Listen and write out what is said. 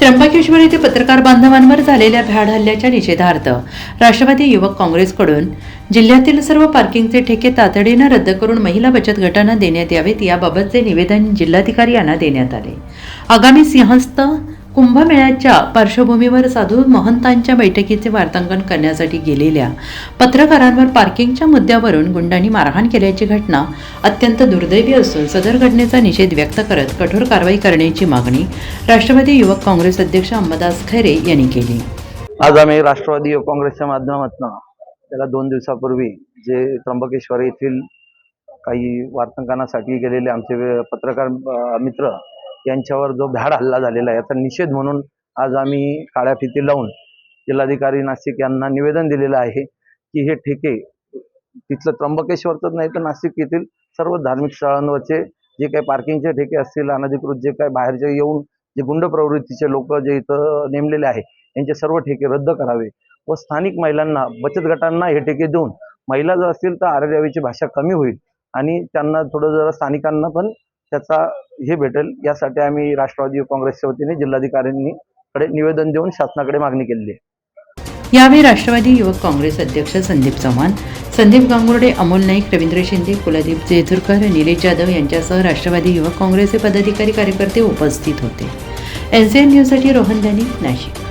त्र्यंबकेश्वर येथे पत्रकार बांधवांवर झालेल्या भ्याड हल्ल्याच्या निषेधार्थ राष्ट्रवादी युवक काँग्रेसकडून जिल्ह्यातील सर्व पार्किंगचे ठेके तातडीनं रद्द करून महिला बचत गटांना देण्यात यावेत याबाबतचे निवेदन जिल्हाधिकारी यांना देण्यात आले. आगामी सिंहस्थ कुंभमेळ्याच्या पार्श्वभूमीवर साधू महंतांच्या बैठकीचे वार्तांकन करण्यासाठी गेलेल्या पत्रकारांवर पार्किंगच्या मुद्द्यावरून गुंडांनी मारहाण केल्याची घटना अत्यंत दुर्दैवी असून सदर घटनेचा निषेध व्यक्त करत कठोर कारवाई करण्याची मागणी राष्ट्रवादी युवक काँग्रेस अध्यक्ष अंबादास खैरे यांनी केली. आज आम्ही राष्ट्रवादी युवक काँग्रेसच्या माध्यमातून त्याला दोन दिवसापूर्वी जे त्र्यंबकेश्वर येथील काही वार्तांकनासाठी गेलेले आमचे पत्रकार मित्र यांच्यावर जो भ्याड हल्ला झालेला आहे याचा निषेध म्हणून आज आम्ही काळ्या फिती लावून जिल्हाधिकारी नाशिक यांना निवेदन दिलेलं आहे की हे ठेके तिथलं त्र्यंबकेश्वरच नाही तर नाशिक येथील सर्व धार्मिक स्थळांवरचे जे काही पार्किंगचे ठेके असतील अनधिकृत जे काही बाहेरचे येऊन जे गुंड प्रवृत्तीचे लोक जे इथं नेमलेले आहे यांचे सर्व ठेके रद्द करावे व स्थानिक महिलांना बचत गटांना हे ठेके देऊन महिला जर असतील तर आरेरावीची भाषा कमी होईल आणि त्यांना थोडं जरा स्थानिकांना पण त्याचा हे भेटेल. यासाठी आम्ही राष्ट्रवादी काँग्रेसच्या वतीने जिल्हाधिकाऱ्यांनी कडे निवेदन देऊन शासनाकडे मागणी केलेली आहे. यावेळी राष्ट्रवादी युवक काँग्रेस अध्यक्ष संदीप चव्हाण संदीप गांगुर्डे अमोल नाईक रवींद्र शिंदे कुलदीप जेथुरकर निलेश जाधव यांच्यासह राष्ट्रवादी युवक काँग्रेसचे पदाधिकारी कार्यकर्ते उपस्थित होते. एन सी एन न्यूजसाठी रोहन दानी नाशिक.